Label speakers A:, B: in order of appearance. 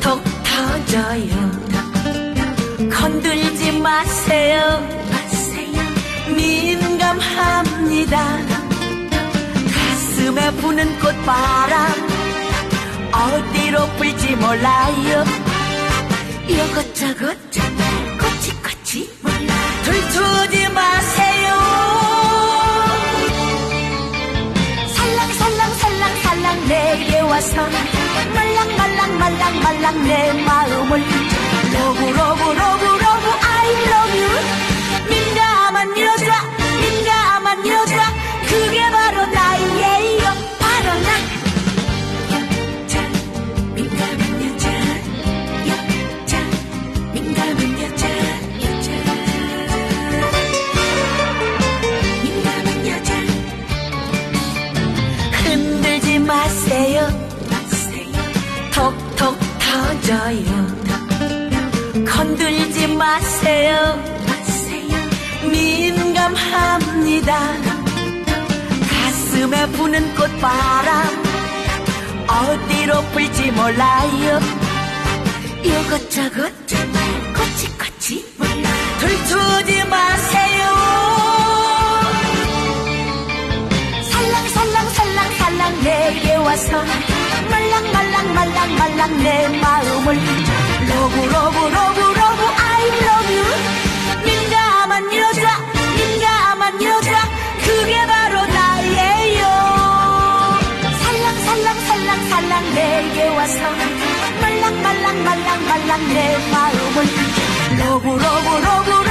A: 터져요. 건들지 마세요. 민감합니다. 가슴에 부는 꽃바람 어디로 불지 몰라요. 이것저것 꼬치꼬치 들투지 마세요. 살랑살랑살랑살랑 내게 와서 말랑말랑 말랑 말랑 내 마음을 러브 러브 러브 러브 I love you. 민감한 여자 민감한 여자. 그게 바로 나예요. 바로 나. 여자 민감한 여자 여자. 민감한 여자 여자. 민감한 여자. 흔들지 마세요 톡톡 터져요. 건들지 마세요. 민감합니다. 가슴에 부는 꽃바람 어디로 불지 몰라요. 이것저것 꼬치꼬치 몰라 들투지 마세요. 살랑살랑살랑살랑 내게 와서 말랑 말랑 말랑 말랑 내 마음을 러브 러브 러브 러브 I love you. 민감한 여자 민감한 여자 그게 바로 나예요. 살랑 살랑 살랑 살랑 내게 와서 말랑 말랑 말랑 말랑 내 마음을 러브 러브 러브